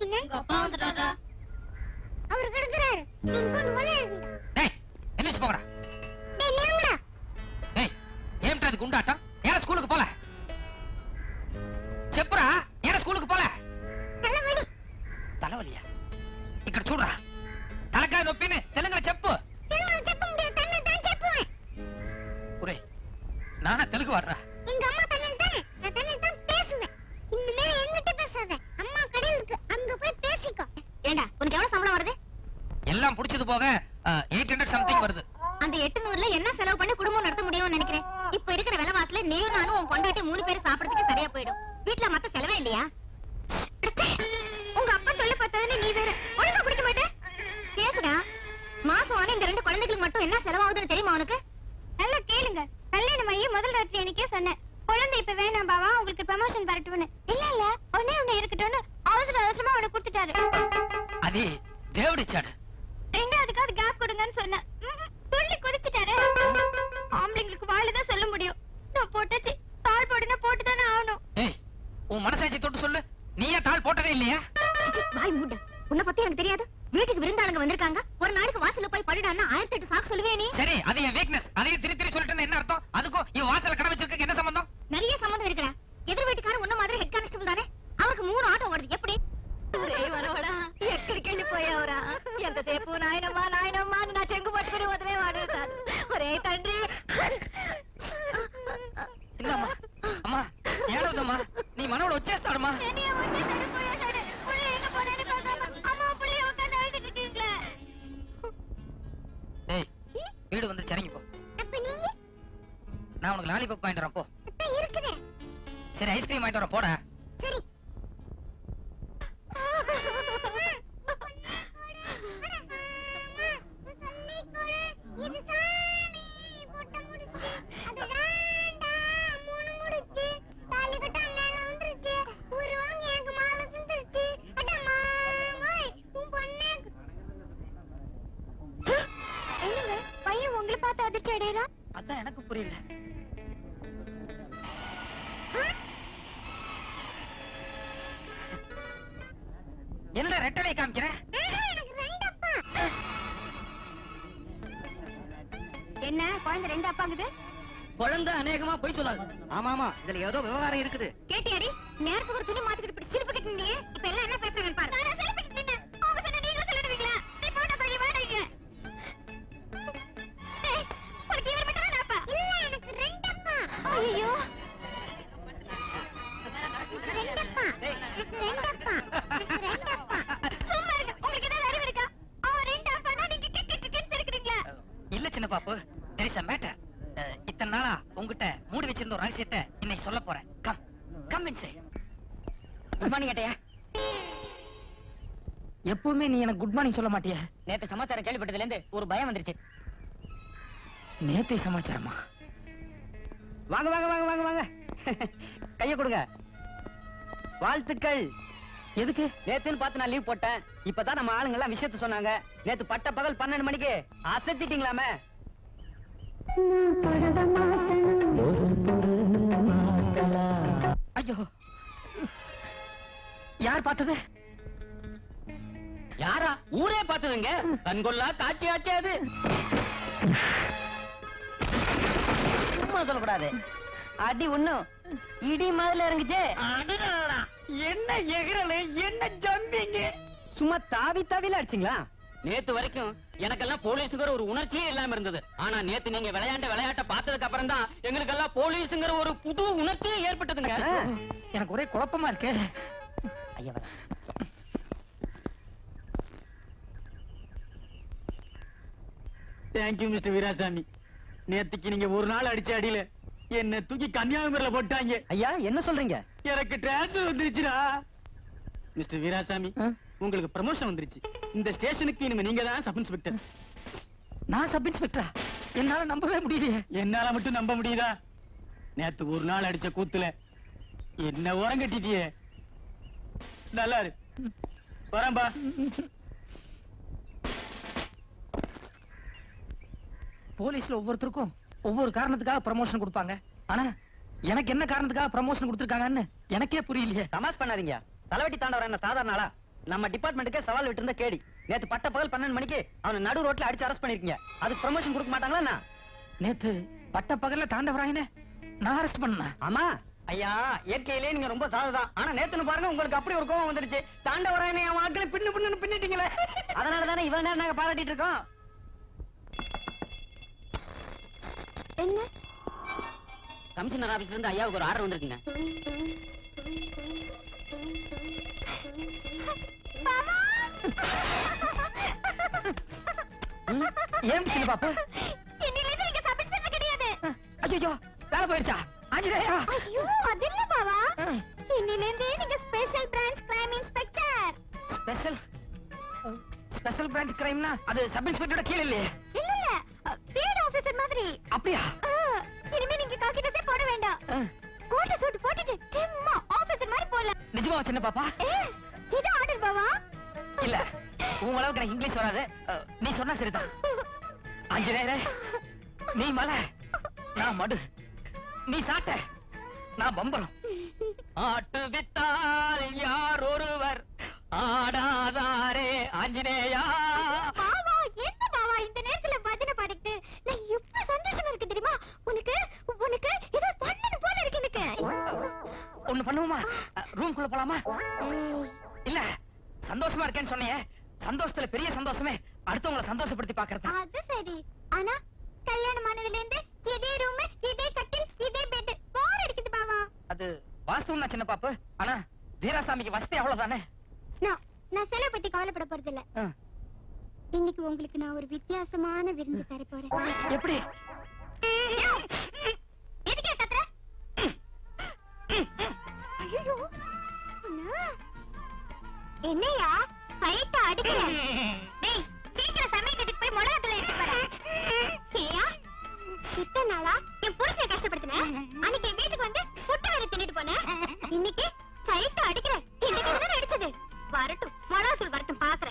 வந்துட்டீங்க அப்பா வந்துட்டாரா? அவர் கிடக்குறாரு. நீங்க டேய் எந்திரிச்சு போங்கடா டேய் நீங்கடா டேய் ஏம்டா இது குண்டாட்டம். உங்க அப்பா சொல்ல பார்த்ததுன்னு நீ வேற ஒழுங்கா குடிக்க மாட்டேன் பேசுடா மாசம் ஆன இந்த ரெண்டு குழந்தைகளுக்கு மட்டும் என்ன செலவாகுதுன்னு தெரியுமா உனக்கு? நல்லா கேளுங்க. கல்யாணம் ஆகி முதல் ராத்திரி எனக்கே சொன்னேன். குழந்தை இப்ப வேணாம் பாவா உங்களுக்கு ப்ரமோஷன் வரட்டும்னு. இல்ல இல்ல ஒன்னே ஒண்ணு இருக்கட்டும்னு அவசர அவசரமா அவனை கொடுத்துட்டாரு. அது தேவடிச்சாடு ரெண்டாவதுக்கு அது கேப் கொடுங்கன்னு சொன்னேன். துள்ளி குதிச்சுட்டாரு. ஆம்பளைங்களுக்கு வாயிலதான் சொல்ல முடியும். நான் போட்டாச்சு தாள் போடுனா போட்டுதானே ஆகணும். உன் மனசாட்சி தொட்டு சொல்லு. நீயே தாள் போட்டதே இல்லையா சிச்சி, வாய் மூட உன்னை பத்தி எனக்கு தெரியாது வீட்டுக்கு விருந்தாளுங்க வந்திருக்காங்க ஒரு நாளைக்கு வாசல்ல போய் படுடான்னா ஆயிரத்தி எட்டு சாக்கு சொல்லுவே நீ சரி அது என் வீக்னஸ் அதையும் திரி திரி சொல்லிட்டு என்ன அர்த்தம் அதுக்கும் இவன் வாசல கடை வச்சிருக்க என்ன சம்பந்தம் நிறைய சம்மந்தம் இருக்கிறா எதிர் வீட்டுக்காரன் உன்ன மாதிரி ஹெட் கான்ஸ்டபிள் தானே அவருக்கு மூணு ஆட்டோ ஓடுது எப்படி మనవడా ఎక్కడికి వెళ్ళిపోయావురా ఎంత సేపు నాయనమ్మా నాయనమ్మా అని నా చెంగు పట్టుకుని వదిలేవాడు కాదు ఒరే తండ్రి அதிர்ச்சி அடையறான்? அதான் எனக்கு புரியல. என்ன ரெட்டலை காமிக்கிற? என்ன குழந்தை ரெண்டு அப்பாங்குது குழந்தை அநேகமா போய் சொல்லாது. ஆமா ஆமா இதுல ஏதோ விவகாரம் இருக்குது. கேட்டியாடி? நேரத்துக்கு ஒரு துணி மாத்திக்கிட்டு இப்படி சிரிப்பு கட்டினீங்க இப்ப எல்லாம் இத்தனை நாளா உங்ககிட்ட மூடி வச்சிருந்த ஒரு ரகசியத்தை இன்னைக்கு சொல்ல போறேன். Come come inside good morning ஏட்டையா எப்பவுமே நீ எனக்கு குட் மார்னிங் சொல்ல மாட்டியா. நேத்து சமாச்சாரம் கேள்விப்பட்டதுல இருந்து ஒரு பயம் வந்துருச்சு. நேத்தை சமாச்சாரமா? வாங்க வாங்க வாங்க வாங்க வாங்க. கைய கொடுங்க. வாழ்த்துக்கள். எதுக்கு? நேத்துன்னு பார்த்து நான் லீவ் போட்டேன். இப்பதான் நம்ம ஆளுங்க எல்லாம் விஷயத்த சொன்னாங்க. நேத்து பட்ட பகல் பன்னெண்டு மணிக்கு அசத்திட்டீங்களாமே. ஐயோ. யார் பார்த்தது? யாரா? ஊரே பார்த்ததுங்க. கண்கொள்ளா காட்சி ஆச்சு அது. சும்மா சொல்லக்கூடாது. அடி ஒண்ணும். இடி மாதிரி இறங்குச்சே. என்ன எகிறல என்ன ஜம்பிங்க. சும்மா தாவி தாவில அடிச்சிங்களா? நேத்து வரைக்கும் எனக்கெல்லாம் போலீஸுங்கிற ஒரு உணர்ச்சியே இல்லாம இருந்தது. ஆனா நேத்து நீங்க விளையாண்ட விளையாட்ட பார்த்ததுக்கு அப்புறம் தான் எங்களுக்கெல்லாம் போலீஸுங்கிற ஒரு புது உணர்ச்சியே ஏற்பட்டதுங்க. எனக்கு ஒரே குழப்பமா இருக்கு. ஐயா தேங்க்யூ மிஸ்டர் வீராசாமி நேத்துக்கு நீங்க ஒரு நாள் அடிச்ச அடியில என்ன தூக்கி கன்னியாகுமரியில போட்டாங்க. ஐயா என்ன சொல்றீங்க? எனக்கு டிரான்ஸ்ஃபர் வந்துருச்சுடா. மிஸ்டர் வீராசாமி? உங்களுக்கு ப்ரமோஷன் வந்துருச்சு. இந்த ஸ்டேஷனுக்கு இனிமே நீங்க தான் சப் இன்ஸ்பெக்டர் நான் சப் இன்ஸ்பெக்டரா என்னால நம்பவே முடியலையே. என்னால மட்டும் நம்ப முடியுதா? நேத்து ஒரு நாள் அடிச்ச கூத்துல. என்ன உரம் கட்டிட்டியே? நல்லா இரு. வரேன்பா போலீஸ்ல ஒவ்வொருத்தருக்கும் ஒவ்வொரு காரணத்துக்காக ப்ரமோஷன் கொடுப்பாங்க. ஆனா எனக்கு என்ன காரணத்துக்காக ப்ரமோஷன் கொடுத்திருக்காங்கன்னு எனக்கே புரியலையே. தமாஸ் பண்ணாதீங்க. தலைவட்டி தாண்டவர் என்ன சாதாரண ஆளா? நம்ம டிபார்ட்மெண்ட்டுக்கே சவால் விட்டு இருந்த கேடி. நேத்து பட்ட பகல் பன்னெண்டு மணிக்கு அவனை நடு ரோட்ல அடிச்சு அரெஸ்ட் பண்ணிருக்கீங்க. அதுக்கு ப்ரமோஷன் கொடுக்க மாட்டாங்களா? நேத்து பட்ட பகல்ல தாண்டவராயனே நான் அரெஸ்ட் பண்ணேன்? ஆமா. ஐயா இயற்கையிலே நீங்க ரொம்ப சாதுதான். ஆனா நேத்துன்னு பாருங்க உங்களுக்கு அப்படி ஒரு கோவம் வந்துருச்சு. தாண்டவராயனை அவன் ஆட்களை பின்னு பின்னு பின்னிட்டீங்களே. அதனால தானே இவ்வளவு நேரம் நாங்க பாராட்டிட்டு இருக்கோம். என்ன? கமிஷனர் ஆபீஸ்ல இருந்து ஐயாவுக்கு ஒரு ஆர்டர் வந்திருக்குங்க. ஏன் சின்ன பாப்பு இன்னிலிருந்து நீங்க சப்மிட் பண்ண கிடையாது. ஐயோ வேலை போயிருச்சா? ஆஞ்சநேயா? ஐயோ அது இல்ல பாவா. இன்னிலிருந்து நீங்க special branch crime inspector special special branch கிரைம்னா அது சப் இன்ஸ்பெக்டரோட கீழ இல்லையே. இல்ல இல்ல. ஃபீல்ட் ஆபீசர் மாதிரி. அப்படியா? இனிமே நீங்க காக்கிட்டே போட வேண்டாம். கோட்டை சூட் போட்டுட்டு சும்மா ஆபீசர் மாதிரி போலாம் நிஜமா சின்ன பாப்பா? இல்ல உன் அளவுக்கு எனக்கு இங்கிலீஷ் வராது. நீ சொன்னா சரிதான். ஆஞ்சநேயரே நீ மலை நான் மடு. நீ சாட்ட நான் பம்பரம். ஆட்டு வித்தால் யார் ஒருவர் ஆடாதாரே ஆஞ்சநேயா. பாவா என்ன பாவா இந்த நேரத்துல பஜனை பாடிட்டு நான் எவ்வளவு சந்தோஷமா இருக்கு தெரியுமா? உனக்கு உனக்கு ஏதோ பண்ணணும் போல இருக்கு எனக்கு. ஒண்ணு பண்ணுவோமா? ரூம்குள்ள போலாமா? இல்ல சந்தோஷமா இருக்கேன்னு சொன்னியே. சந்தோஷத்துல பெரிய சந்தோஷமே அடுத்தவங்கள சந்தோஷப்படுத்தி பாக்குறதா அது சரி. ஆனா கல்யாணம் ஆனதுல இருந்து இதே ரூம் இதே கட்டில் இதே பெட் போர் அடிக்குது பாவா அது வாஸ்தவம் தான் சின்ன பாப்பு. ஆனா வீராசாமிக்கு வசதி அவ்வளவுதானே? நான் நான் செலவு பத்தி கவலைப்பட போறது இல்ல. இன்னைக்கு உங்களுக்கு நான் ஒரு வித்தியாசமான விருந்து தர போறேன். எப்படி? எதுக்கே கத்துற? என்னையா? ஃபைட்டா அடிக்கிற டேய் சீக்கிரம் சமையல் போய் மிளகாத்தூள் எடுத்து வர ஏயா இத்தனை நாளா என் புருஷனை கஷ்டப்படுத்தினேன் அன்னைக்கு என் வீட்டுக்கு வந்து புட்டு வேற தின்னுட்டு போனேன். இன்னைக்கு சைட்டா அடிக்கிற இந்த கிட்ட அடிச்சது. வரட்டும் மிளகாத்தூள் வரட்டும் பாக்குறேன்.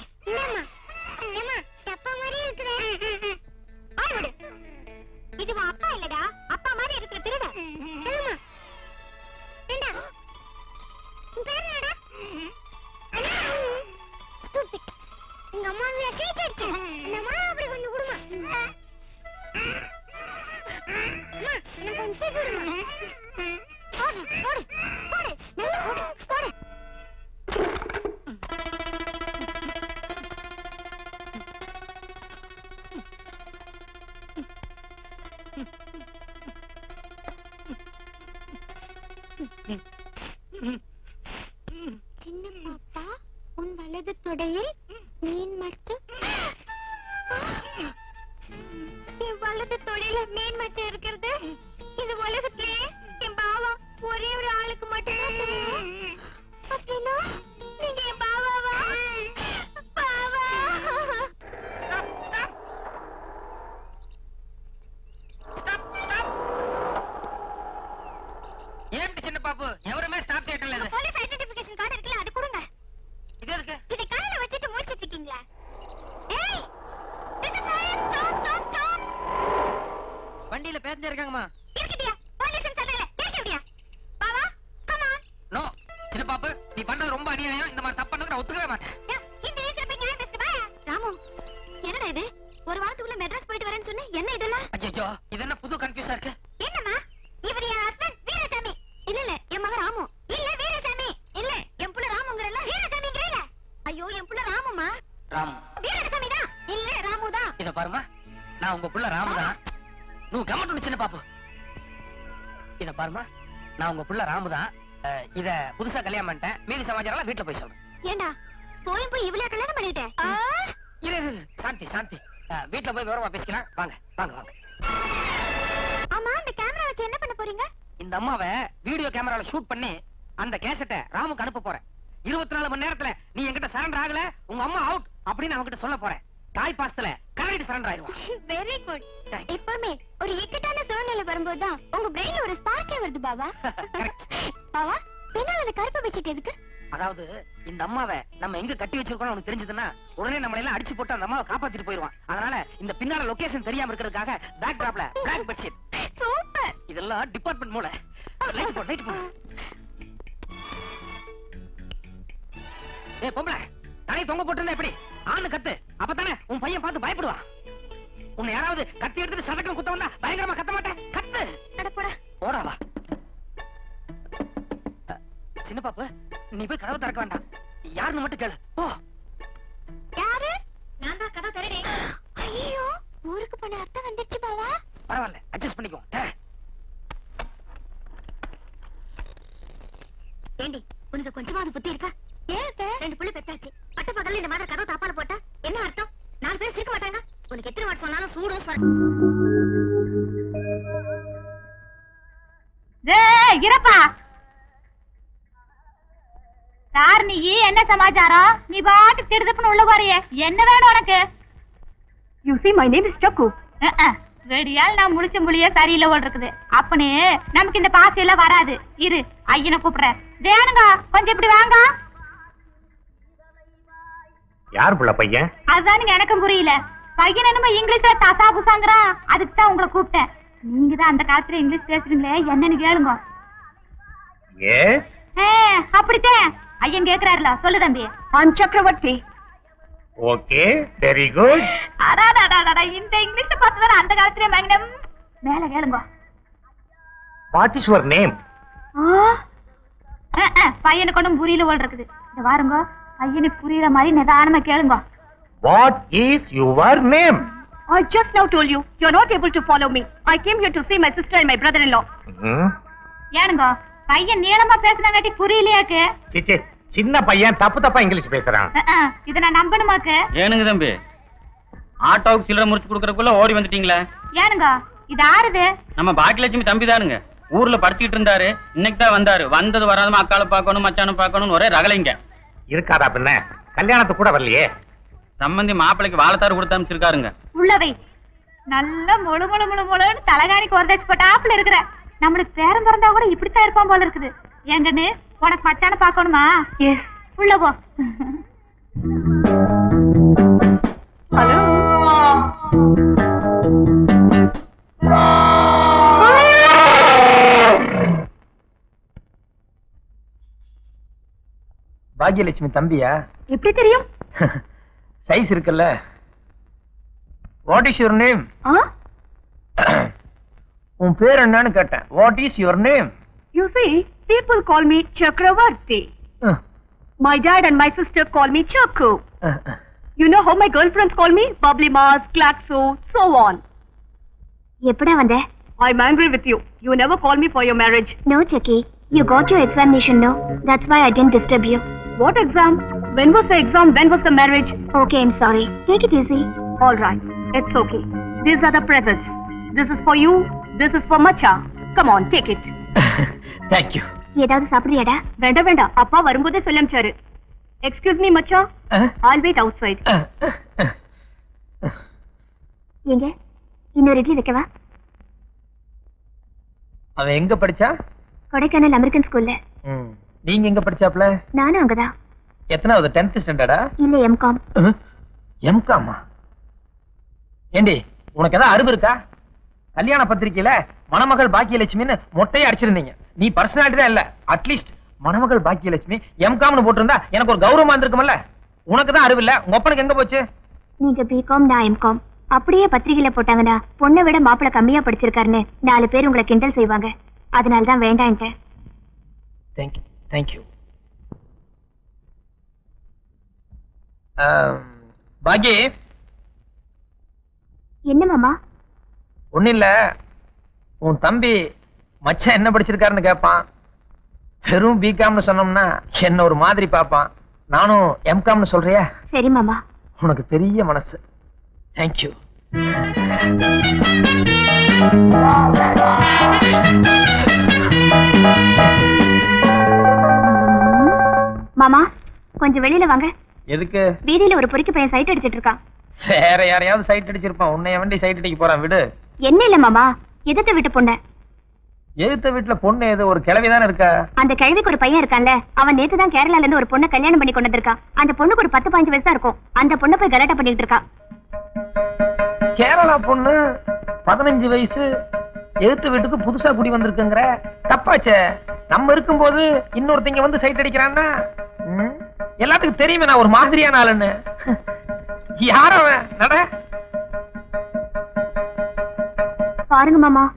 சின்ன பாப்பா உன் வலது தொடையில் மீன் மட்டும் என் வலது தொடையில மீன் மச்சம் இருக்கிறது. இந்த உலகத்திலே என் பாவா ஒரே ஒரு ஆளுக்கு மட்டும்தான் அப்படின்னா நீங்க என் பாவாவா பாவா ஏன் சின்ன பாப்பு எவருமே ஸ்டாப் செய்யட்டல இது போலீஸ் ஐடென்டிபிகேஷன் கார்டு இருக்குல்ல அது கொடுங்க. இது எதுக்கு? இதை வச்சுட்டு இருக்கீங்களா? ஏய் வண்டியில பேசஞ்சர் இருக்காங்கம்மா. இருக்கட்டியா? போலீஸ் சொன்னல கேட்டியா பாவா கம் ஆன் நோ சின்ன பாப்பு நீ பண்றது ரொம்ப அநியாயம். இந்த மாதிரி தப்பு நான் ஒத்துக்கவே மாட்டேன். இந்த நேரத்துல போய் நியாயம் பேசுற பாயா? ராமு என்னடா இது? ஒரு வாரத்துக்குள்ள மெட்ராஸ் போயிட்டு வரேன்னு சொன்னேன். என்ன இதெல்லாம்? ஐயோ இது என்ன புது கன்ஃபியூஸா இருக்கு? பாருமா நான் உங்க புள்ள ராமுதான் அஹ், இத புதுசா கல்யாணம் பண்ணிட்டேன். மீதி சமாச்சாரம் எல்லாம் வீட்டுல போய் சொல்றேன். ஏண்டா போய் போய் இவ்வளவு கல்யாணம் பண்ணிட்டேன் இரு இரு, இரு. சாந்தி சாந்தி. வீட்டுல போய் விவரமா பேசிக்கலாம். வாங்க வாங்க வாங்க. ஆமா இந்த கேமரா வச்சு என்ன பண்ண போறீங்க? இந்த அம்மாவை வீடியோ கேமரால ஷூட் பண்ணி அந்த கேசட்டை ராமுக்கு அனுப்ப போறேன். இருபத்தி நாலு மணி நேரத்துல நீ என்கிட்ட சரண்டர் ஆகல உங்க அம்மா அவுட் அப்படின்னு அவன்கிட்ட சொல்ல போறேன். தாய் பாசத்துல சரண்டர் ஆயிடுவான் வெரி குட் எப்பவுமே ஒரு இக்கட்டான சூழ்நிலை வரும்போதுதான் உங்க பிரெயின்ல ஒரு ஸ்பார்க்கே வருது பாபா. பாவா பின்னால அந்த கருப்பு பெட்ஷீட் எதுக்கு? அதாவது இந்த அம்மாவை நம்ம எங்க கட்டி வச்சிருக்கோம் தெரிஞ்சதுன்னா உடனே நம்மள எல்லாம் அடிச்சு போட்டு அந்த அம்மாவை காப்பாத்திட்டு போயிருவான். அதனால இந்த பின்னால லொகேஷன் தெரியாம இருக்கிறதுக்காக பேக் டிராப்ல பிளாக் பெட்ஷீட் சூப்பர் இதெல்லாம் டிபார்ட்மெண்ட் மூல லைட் போடு லைட் போடு. ஏய் பொம்பளை. தலையை தொங்க போட்டிருந்தா எப்படி? ஆணு கத்து. அப்பதானே உன் பையன் பார்த்து பயப்படுவா? உன்னை யாராவது கத்தி எடுத்துட்டு சதக்கம் குத்த வந்தா பயங்கரமா கத்த மாட்டேன். கத்து. அட போடா. போடா வா. அஹ், சின்ன பாப்பு நீ போய் கதவை திறக்க வேண்டாம். யாருன்னு மட்டும் கேளு. போ. யாரு? நான் தான் கதை தரேன் ஐயோ ஊருக்கு போன அர்த்தம் வந்துருச்சு பாவா. பரவாயில்ல அட்ஜஸ்ட் பண்ணிக்கோ. ஏண்டி உனக்கு கொஞ்சமாவது புத்தி இருக்கா? ஏன் அத்தை? ரெண்டு புள்ளி பெத்தாச்சு. பகல்ல இந்த மாதிரி கதவு தாப்பால போட்டா என்ன அர்த்தம்? நாலு பேர் சிரிக்க மாட்டாங்க. உனக்கு எத்தனை வாட் சொன்னாலும் சூடும் என்ன சமாச்சாரம்? நீ பாட்டு திடுதுப்புன்னு உள்ள போறியே. என்ன வேணும் உனக்கு? யூ name is Chakku வெடியால் நான் முழிச்ச முழிய சரியில்லை போல் இருக்குது. அப்பனே நமக்கு இந்த பாசி எல்லாம் வராது. இரு ஐயனை கூப்பிடுறேன். தேனுங்க கொஞ்சம் இப்படி வாங்க. யார் புள்ள பையன்? அதுதானுங்க எனக்கும் புரியல. பையன் என்னமோ இங்கிலீஷ்ல தசா புசாங்கிறான் அதுக்கு தான் உங்களை கூப்பிட்டேன். நீங்க தான் அந்த காலத்துல இங்கிலீஷ் பேசுறீங்களே என்னன்னு கேளுங்க. எஸ் ஏ, அப்படித்தான். ஐயன் கேக்குறாருல சொல்லு தம்பி. I'm Chakravarti okay very good அடாடாடாடா இந்த இங்கிலீஷ் பார்த்து தானே அந்த காலத்துல மேங்னம் மேல கேளுங்க. வாட் இஸ் யுவர் நேம் பையனுக்கு ஒன்றும் புரியல போல் இருக்குது. இந்த வாருங்க. பையனுக்கு புரியுற மாதிரி நிதானமா கேளுங்க. What is your name I just now told you you're not able to follow me. I came here to see my sister and my brother-in-law. ஏனுங்க பையன் நீளமா பேசுனாங்காட்டி புரியலையாக்கு சிச்சி சின்ன பையன் தப்பு தப்பா இங்கிலீஷ் பேசுறான். இதை நான் நம்பணுமாக்கு ஏனுங்க தம்பி ஆட்டோவுக்கு சில்லறை முடிச்சு கொடுக்கறதுக்குள்ள ஓடி வந்துட்டீங்களே? ஏனுங்க இது ஆறுது நம்ம பாக்கியலட்சுமி தம்பி தானுங்க ஊர்ல படிச்சுட்டு இருந்தாரு இன்னைக்கு தான் வந்தாரு. வந்தது வராதமா அக்காளை பார்க்கணும் மச்சானை பார்க்கணும்னு ஒரே ரகலைங்க இருக்காதா பின்ன? கல்யாணத்துக்கு கூட வரலையே. சம்பந்தி மாப்பிளைக்கு வாழைத்தாறு கொடுத்து அனுப்பிச்சிருக்காருங்க. உள்ளவை. நல்ல முழு முழு முழு முழுன்னு தலகாணிக்கு ஒரு தச்சு போட்டாப்புல இருக்கிற. நம்மளுக்கு பேரம் பிறந்தா கூட இப்படித்தான் இருப்பான் போல இருக்குது. எங்கன்னு உனக்கு மச்சான பாக்கணுமா Yes. உள்ள போ. Hello? பாக்யலட்சுமி தம்பியா எப்படி தெரியும் சைஸ் இருக்குல்ல வாட் இஸ் யுவர் நேம் உன் பேர் என்னன்னு கேட்டேன் what is your name You see, people call me Chakravarti. My dad and my sister call me Chakku. You know how my girlfriends call me? Bubbly Mars, Glaxo, so on. எப்படா வந்த I'm angry with you. You never call me for your marriage. No செக்கி you got you examination no that's why I didn't disturb you What exam? When was the exam? When was the marriage? Okay I'm sorry take it easy All right, it's okay. These are the presents. This is for you. This is for Macha. Come on, take it. Thank you ஏதாவது சாப்பிடுறியாடா வேண்டாம் வேண்டாம் அப்பா வரும்போதே சொல்ல அனுப்பிச்சாரு excuse me மச்சா all wait outside எங்க இன்னொரு இட்லி வைக்கவா அவன் எங்க படிச்சா கொடைக்கானல் அமெரிக்கன் ஸ்கூல்ல. நீங்க எங்க படிச்சாப்ல நானும் அங்கதான். எத்தனாவது டென்த் ஸ்டாண்டர்டா இல்ல எம்காம் எம்காமா ஏண்டி உனக்கு ஏதாவது அறிவு இருக்கா? கல்யாண பத்திரிக்கையில மணமகள் பாக்கியலட்சுமின்னு மொட்டையை அடிச்சிருந்தீங்க. நீ பர்சனாலிட்டி தான் இல்ல அட்லீஸ்ட் மணமகள் பாக்கியலட்சுமி எம்காம்னு போட்டிருந்தா எனக்கு ஒரு கௌரவமா இருந்திருக்கும்ல உனக்கு தான் அறிவு இல்ல உங்க அப்பனுக்கு எங்க போச்சு? நீங்க பிகாம் நான் எம்காம் அப்படியே பத்திரிகையில போட்டாங்கன்னா பொண்ணை விட மாப்பிளை கம்மியா படிச்சிருக்காருன்னு நாலு பேர் உங்களை கிண்டல் செய்வாங்க. அதனால தான் வேண்டான்ட்டேன் தேங்க்யூ தேங்க்யூ பாக்கி என்ன மாமா? ஒண்ணும் இல்ல உன் தம்பி மச்சான் என்ன படிச்சிருக்காருன்னு கேட்பான் வெறும் பிகாம்னு சொன்னோம்னா என்ன ஒரு மாதிரி பார்ப்பான் நானும் எம்காம்னு சொல்றியா? சரி மாமா. உனக்கு பெரிய மனசு. தேங்க்யூ மாமா கொஞ்சம் வெளியில வாங்க. எதுக்கு? வீதியில ஒரு பொறிக்கு பையன் சைட் அடிச்சிட்டு இருக்கான். வேற யாரையாவது சைட் அடிச்சிருப்பான். உன்னைய வண்டி சைட் அடிக்க போறான்? விடு. என்ன இல்ல மாமா? எதிர்த்த வீட்டு பொண்ணு. எழுத்த வீட்டுல பொண்ணு எது? ஒரு கிழவி தானே இருக்கா? அந்த கிழவிக்கு ஒரு பையன் இருக்கான்ல. அவன் நேத்து தான் கேரளால இருந்து ஒரு பொண்ணை கல்யாணம் பண்ணி கொண்டு வந்திருக்கான். அந்த பொண்ணுக்கு ஒரு பத்து பதினஞ்சு வயசு தான் இருக்கும். அந்த பொண்ணை போய் கலாட்டா பண்ணிட்டு இருக்கான். கேரளா பொண்ணு பதினஞ்சு வயசு எழுத்து வீட்டுக்கு புதுசா குடி வந்திருக்குங்கிற? தப்பாச்சே. நம்ம இருக்கும்போது இன்னொருத்தங்க வந்து சைட் அடிக்கிறான்னா? எல்லாத்துக்கும் தெரியுமே நான் ஒரு மாதிரியான ஆளுன்னு. யார் அவன்? நட. பாருங்க மாமா.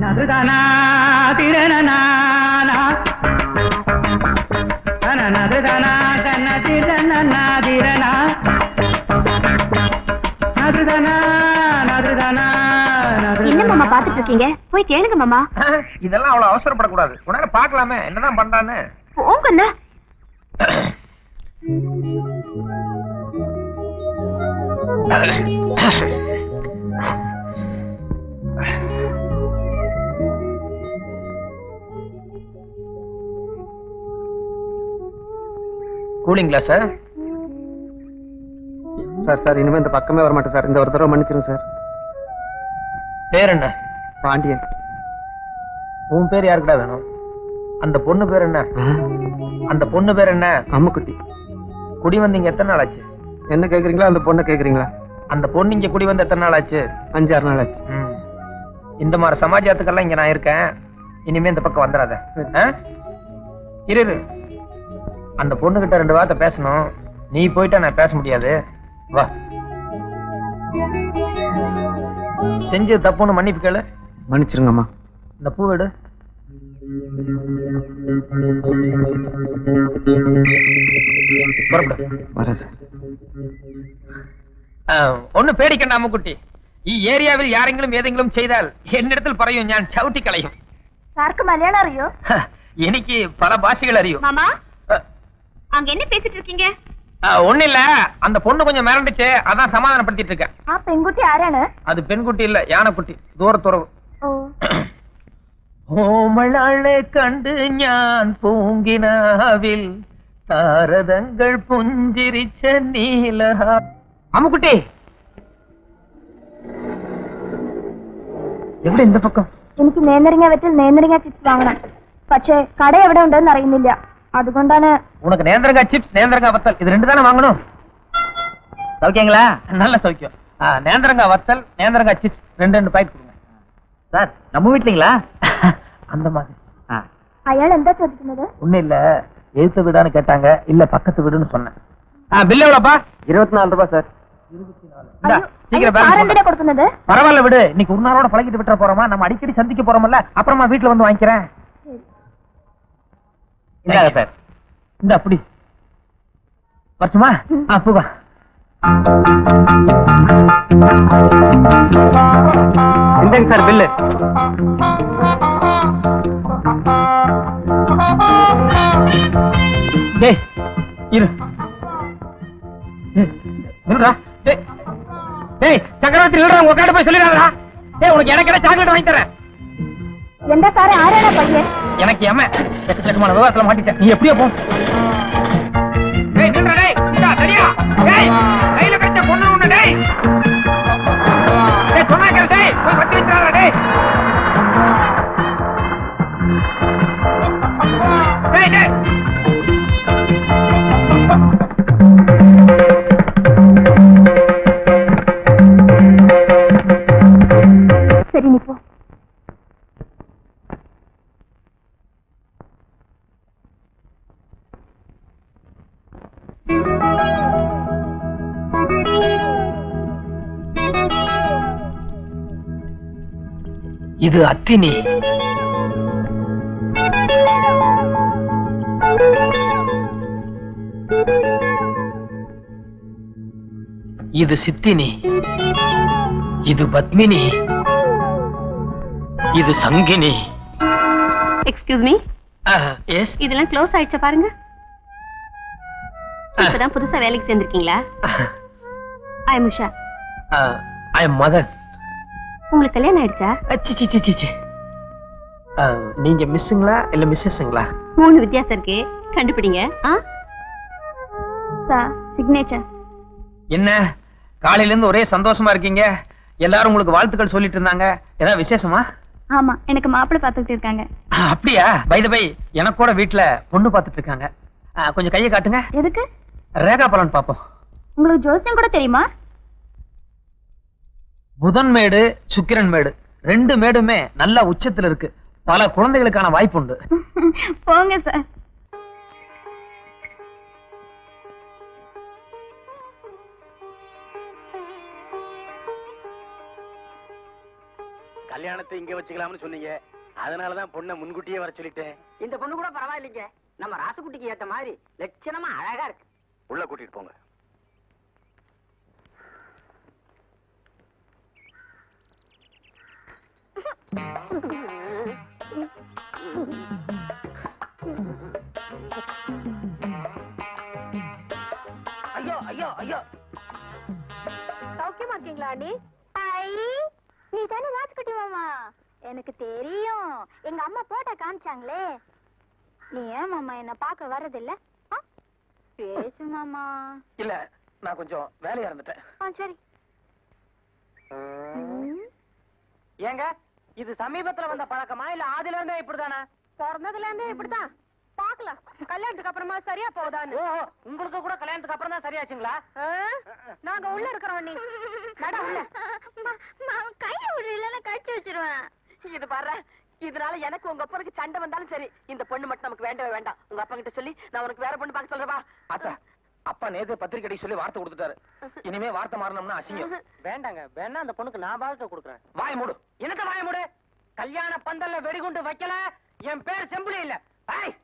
நதுதனா திரணனா இருக்கீங்க போய் கேளுங்க மாமா. இதெல்லாம் அவ்வளவு அவசரப்படக்கூடாது. உடனே பார்க்கலாமே. என்னதான் பண்றான்னு. போங்கண்ணா. கூலிங்களா சார்? சார் சார் இனிமே இந்த பக்கமே வர மாட்டேன் சார். இந்த ஒரு தடவை மன்னிச்சிருங்க சார். பேர் என்ன? பாண்டியன். உன் பேர் யாருக்குடா வேணும்? அந்த பொண்ணு பேர் என்ன? அந்த பொண்ணு பேர் என்ன? அம்முக்குட்டி குடி வந்து இங்க எத்தனை நாள் ஆச்சு? என்ன கேக்குறீங்களா? அந்த பொண்ணை கேக்குறீங்களா? அந்த பொண்ணு இங்க குடி வந்து எத்தனை நாள் ஆச்சு? அஞ்சாறு நாள் ஆச்சு. ம். இந்த மாதிரி சமாஜத்துக்கெல்லாம் இங்க நான் இருக்கேன். இனிமே இந்த பக்கம் வந்துடாத? இரு இரு. அந்த பொண்ணு கிட்ட ரெண்டு வார்த்தை பேசணும். நீ போயிட்டா நான் பேச முடியாது. வா. செஞ்சு தப்புன்னு மன்னிப்பு கேளு. மன்னிச்சிருங்கம்மா இந்த பூ எடு புறப்படு. வரேன் சார் ആ, ഒന്ന് പേടിക്കണ്ട അമ്മുക്കുട്ടി ഈ ഏരിയാവിൽ ആരെങ്കിലും ഏതെങ്കിലും ചെയ്താൽ എന്നിടത്തിൽ പറയൂ ഞാൻ ചവിട്ടിക്കളയും சாருக்கு மலையாளம் அறியோ ഹ, എനിക്ക് പല ഭാഷകൾ അറിയൂ மாமா அ, அங்க என்ன பேசிட்டு இருக்கீங்க ஆ, ஒண்ணில்ல அந்த பொண்ணு கொஞ்சம் மிரண்டுச்சு அதான் சமாதானப்படுத்திட்டு இருக்கேன் ஆ பெண்குட்டி ஆரானு அது பெண்குட்டி இல்ல யானைக்குட்டி தூரத்துறவு ஓ ഓമളാളെ കണ്ട് ഞാൻ പൂങ്കിനാവിൽ താരതങ്ങൾ പുഞ്ചിരിച്ച നീല അമ്മുക്കുട്ടി എവിടെ இந்த பக்கம் എനിക്ക് നേന്ത്രങ്ങ വെച്ചിൽ നേന്ത്രങ്ങ ചിപ്സ് വാങ്ങണം പക്ഷേ കട എവിടെ ഉണ്ടെന്ന് അറിയുന്നില്ല അതുകൊണ്ടാണ് உனக்கு நேந்திரங்காய் சிப்ஸ் நேந்திரங்காய் வத்தல் இது ரெண்டு தானே வாங்கணும் சௌக்கியங்களா நல்ல சௌக்கியம் ஆ, நேந்திரங்காய் வத்தல் நேந்திரங்காய் சிப்ஸ் ரெண்டு ரெண்டு பாக்கெட் கொடுங்க சார் நம்ம வீட்லீங்களா அந்த மாதிரி അയാൾ എന്താ ചോദിക്കുന്നത് ஒண்ணும் இல்ல எழுத்து வீடான்னு கேட்டாங்க இல்ல பக்கத்து வீடுன்னு சொன்னேன் ஆ பில் எவ்வளோப்பா இருபத்தி நாலு ரூபாய் சார் இந்தா, சீக்கிரம் balance ആരെന്തിനാ போடு. കൊടുക്കുന്നത് பரவாயில்ல விடு இன்னைக்கு ஒரு நாளோட பழகிட்டு விட்டுற போறோமா நம்ம அடிக்கடி சந்திக்க போறோம்ல அப்புறமா வீட்டுல வந்து வாங்கிக்கிறேன் இந்தாங்க சார் இந்த அப்படி வரட்டுமா ஆ பூவா இந்தங்க சார் பில்லு. டேய் இரு. என்னடா டேய் டேய் சக்கரவர்த்தி இல்லடா உங்க கடை போய் சொல்லிடாதடா. டே உனக்கு எனக்கு என்ன சாக்லேட் வாங்கி தரேன்? எந்த சார் ஆரேடா பையன்? எனக்கு ஏமா எக்கச்சக்கமான விவாதத்துல மாட்டிட்டேன். நீ எப்படியோ போ. டேய் நில்றா சரியா? டேய் இது அத்தினி. இது சித்தினி. இது பத்மினி. இது சங்கினி. எக்ஸ்கியூஸ் மீ எஸ் இதெல்லாம் க்ளோஸ் ஆயிடுச்சா பாருங்க. இப்பதான் புதுசா வேலைக்கு சேர்ந்திருக்கீங்களா? I am Usha I am Madan உங்களுக்கு கல்யாணம் ஆயிடுச்சா? நீங்க மிஸ்ஸுங்களா இல்ல மிஸ்ஸஸ்ங்களா? மூணு வித்தியாசம் இருக்கு. கண்டுபிடிங்க. சிக்னேச்சர் என்ன? காலையில இருந்து ஒரே சந்தோஷமா இருக்கீங்க? எல்லாரும் உங்களுக்கு வாழ்த்துக்கள் சொல்லிட்டு இருந்தாங்க. ஏதாவது விசேஷமா? ஆமா எனக்கு மாப்பிள்ளை பார்த்துக்கிட்டு இருக்காங்க. அப்படியா? பை பை எனக்கு கூட வீட்டுல பொண்ணு பார்த்துட்டு இருக்காங்க. கொஞ்சம் கையை காட்டுங்க. எதுக்கு? ரேகா பலன் பாப்போம் உங்களுக்கு ஜோசியம் கூட தெரியுமா? புதன் மேடு சுக்கிரன் மேடு. ரெண்டு மேடுமே நல்ல உச்சத்துல இருக்கு. பல குழந்தைகளுக்கான வாய்ப்பு உண்டு. போங்க சார். கல்யாணத்தை இங்க வச்சுக்கலாம்னு சொன்னீங்க. அதனாலதான் பொண்ணை முன்கூட்டியே வர சொல்லிட்டேன். இந்த பொண்ணு கூட பரவாயில்லைங்க. நம்ம ராசுகுட்டிக்கு ஏத்த மாதிரி லட்சணமா அழகா இருக்கு. உள்ள கூட்டிட்டு போங்க. ஐயோ ஐயோ ஐயோ. சௌக்கியமா இருக்கீங்களா அண்ணி? ஐ நீ தானே வாத்துக்குட்டி மாமா எனக்கு தெரியும். எங்க அம்மா போட்டோ காமிச்சாங்களே. நீ ஏன் மாமா என்ன பார்க்க வர்றதில்ல? பேசு மாமா. இல்ல நான் கொஞ்சம் வேலையா இருந்துட்டேன். சரி. ஏங்க இது சமீபத்துல வந்த பழக்கமா இல்ல ஆதில இருந்தே இப்படிதானா? பிறந்ததுல இருந்தே இப்படிதான் பாக்கலாம் கல்யாணத்துக்கு அப்புறமா சரியா போகுதான்னு. ஓ உங்களுக்கு கூட கல்யாணத்துக்கு அப்புறம் தான் சரியாச்சுங்களா? நாங்க உள்ள இருக்கிறோம் நீ நட உள்ள. கைய விடு கழிச்சு வச்சிருவேன். இது பாரு இதனால எனக்கு உங்க அப்பனுக்கு சண்டை வந்தாலும் சரி. இந்த பொண்ணு மட்டும் நமக்கு வேண்டவே வேண்டாம். உங்க அப்பா கிட்ட சொல்லி நான் உனக்கு வேற பொண்ணு பார்க்க சொல்றவா அத்தா அப்பா நேத்து பத்திரிக்கை சொல்லி வார்த்தை கொடுத்துட்டாரு. இனிமே வார்த்தை மாறணும்னா அசிங்கம். வேண்டாங்க வேணா அந்த பொண்ணுக்கு நான் வாழ்க்கை கொடுக்குறேன். வாய் மூடு. என்னத்த வாய மூடு? கல்யாண பந்தல்ல வெடிகுண்டு வைக்கல என் பேர் செம்புலி இல்ல. ஐய்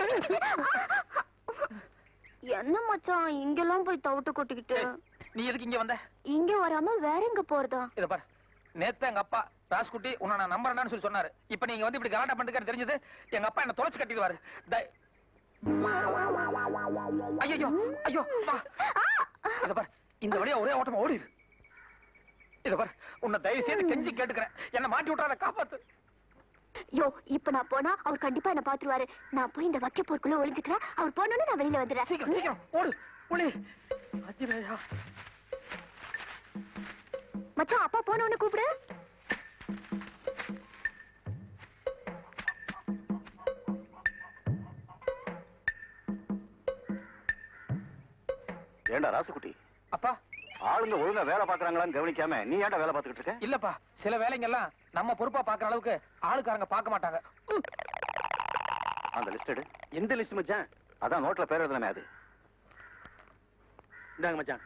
என்ன மச்சான் இங்கெல்லாம் போய் தவிட்டு கொட்டிக்கிட்டு. நீ எதுக்கு இங்க வந்த? இங்க வராம வேற எங்க போறதா? இத பாரு. நேத்து எங்க அப்பா ராஸ்குட்டி உன்னை நான் நம்புறேன்னு சொல்லி சொன்னாரு. இப்ப நீங்க வந்து இப்படி கலாட்டா பண்ணிட்டு தெரிஞ்சது எங்க அப்பா என்ன தொலைச்சு கட்டிடுவாரு. ஐயோ ஐயோ. இத பாரு. இந்த வழியா ஒரே ஓட்டமா ஓடிரு. இத பாரு. உன்னை தயவு செய்து கெஞ்சி கேட்டுக்கிறேன். என்ன மாட்டி விட்டாத காப்பாத்து. யோ இப்ப நான் போனா அவர் கண்டிப்பா என்ன பாத்துருவாரு. நான் போய் இந்த வக்க போருக்குள்ள ஒளிஞ்சுக்கிறேன். அவர் போனோன்னு நான் வெளியில வந்துடுறேன். சீக்கிரம் சீக்கிரம் ஓடு புலி. அஜிரையா மச்சான் அப்பா போனோன்னு கூப்பிடு. ஏண்டா ராசுகுட்டி அப்பா. ஆளுங்க ஒழுங்கா வேலை பாக்குறாங்களான்னு கவனிக்காம நீ ஏன்டா வேலை பார்த்துக்கிட்டு இருக்க? இல்லப்பா சில வேலைங்கெல்லாம் நம்ம பொறுப்பா பாக்குற அளவுக்கு ஆளுக்காரங்க பார்க்க மாட்டாங்க. அந்த லிஸ்ட் எடு. எந்த லிஸ்ட் மச்சான். அதான் நோட்ல பேர் எழுதலாமே அது. இந்தாங்க மச்சான்.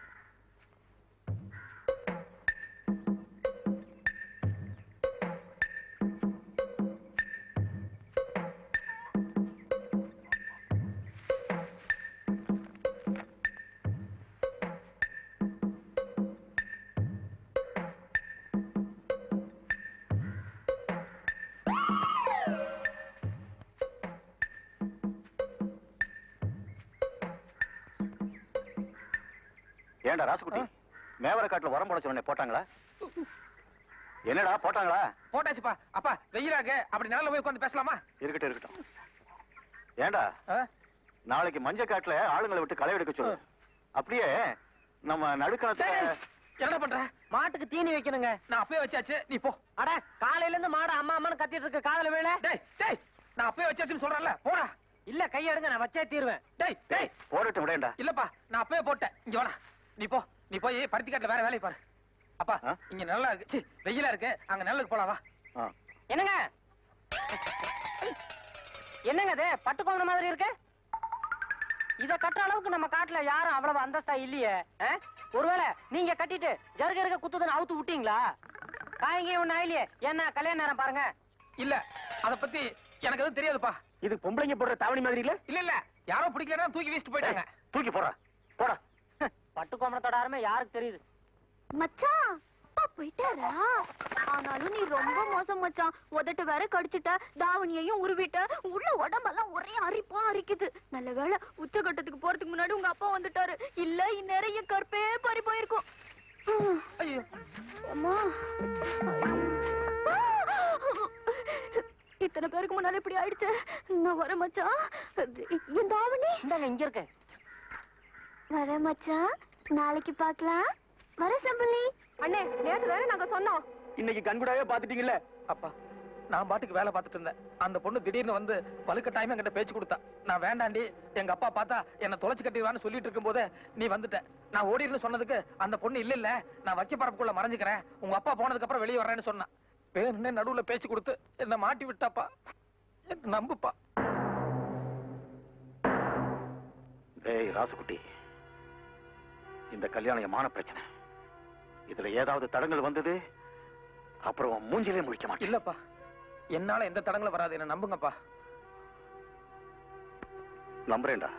ஏண்டா ராசுகுட்டி மேவர காட்டுல உரம் போட சொன்னே போட்டாங்களா? என்னடா போட்டாங்களா? போட்டாச்சுப்பா. அப்பா வெயிலாக அப்படி நிழல்ல போய் உட்காந்து பேசலாமா? இருக்கட்டும் இருக்கட்டும். ஏண்டா? நாளைக்கு மஞ்ச காட்டுல ஆளுங்களை விட்டு களை எடுக்க சொல்லு. அப்படியே நம்ம நடுக்கணத்தை என்ன பண்ற? மாட்டுக்கு தீனி வைக்கணுங்க. நான் அப்பயே வச்சாச்சு. நீ போ. அட காலையில இருந்து மாடு அம்மா அம்மான்னு கத்திட்டு இருக்கு. காதல வேலை டேய் டேய். நான் அப்பயே வச்சாச்சுன்னு சொல்றேன்ல. போடா. இல்ல கையெடுங்க நான் வச்சே தீருவேன். டேய் டேய் போடட்டும் விடேண்டா இல்லப்பா நான் அப்பவே போட்டேன். இங்க வாடா. நீ போ நீ போய் பருத்தி காட்டுல வேற வேலையை பாரு அப்பா ஆ? இங்க நல்லா இருக்கு. சீ, வெயிலா இருக்கு. அங்க நெல்லுக்கு போலாம் வா. ஆ. என்னங்க? என்னங்க இது? பட்டு கோவண மாதிரி இருக்கு? இத கட்டுற அளவுக்கு நம்ம காட்டுல யாரும் அவ்வளவு அந்தஸ்தா இல்லையே ஆ? ஒருவேளை நீங்க கட்டிட்டு ஜருக இருக்க குத்துதுன்னு அவுத்து விட்டீங்களா? காயங்க ஒண்ணு ஆயிலையே என்ன கல்யாண நேரம் பாருங்க. இல்ல அத பத்தி எனக்கு எதுவும் தெரியாதுப்பா. இது பொம்பளைங்க போடுற தாவணி மாதிரி இல்ல? இல்ல இல்ல. யாரோ பிடிக்கலன்னா தூக்கி வீசிட்டு போயிட்டாங்க. தூக்கி போடா போடா. பட்டு கோமணத்தோட அருமை யாருக்கு தெரியுது? மச்சான் அப்பா போயிட்டாரா? ஆனாலும் நீ ரொம்ப மோசம் மச்சான். உதட்டு வேற கடிச்சிட்ட தாவணியையும் உருவிட்ட. உள்ள உடம்பெல்லாம் ஒரே அரிப்பா அரிக்குது. நல்ல வேளை உச்சகட்டத்துக்கு போறதுக்கு முன்னாடி உங்க அப்பா வந்துட்டாரு. இல்ல இந்நேரம் என் கற்பே பறி போயிருக்கும். ஹம். ஐயோ. அம்மா. இத்தனை பேருக்கு முன்னால இப்படி ஆயிடுச்சு. நான் வரேன் மச்சான் என் தாவணி. இந்தாங்க இங்க இருக்கு வரேன் மச்சான் நாளைக்கு பார்க்கலாம். வர சம்பளி அண்ணே நேத்து தானே நாங்க சொன்னோம். இன்னைக்கு கண்கூடாவே பாத்துட்டீங்கல்ல அப்பா நான் பாட்டுக்கு வேலை பார்த்துட்டு இருந்தேன். அந்த பொண்ணு திடீர்னு வந்து வலுக்கட்டாயமா என்கிட்ட பேச்சு கொடுத்தா. நான் வேண்டாண்டி எங்க அப்பா பார்த்தா என்ன தொலைச்சு கட்டிடுவான்னு சொல்லிட்டு இருக்கும் போதே நீ வந்துட்ட நான் ஓடின்னு சொன்னதுக்கு அந்த பொண்ணு இல்ல இல்ல நான் வைக்க பரப்புக்குள்ள மறைஞ்சுக்கிறேன். உங்க அப்பா போனதுக்கு அப்புறம் வெளியே வர்றேன்னு சொன்னான். வேணும்னே நடுவுல பேச்சு கொடுத்து என்ன மாட்டி விட்டாப்பா. என்ன நம்புப்பா. டேய் ராசுகுட்டி இந்த கல்யாணம் என் மான பிரச்சனை. இதுல ஏதாவது தடங்கள் வந்தது? அப்புறம் மூஞ்சிலே முழிக்க மாட்டேன். இல்லப்பா. என்னால எந்த தடங்களும் வராது. என்ன நம்புங்கப்பா. நம்புறேன்டா.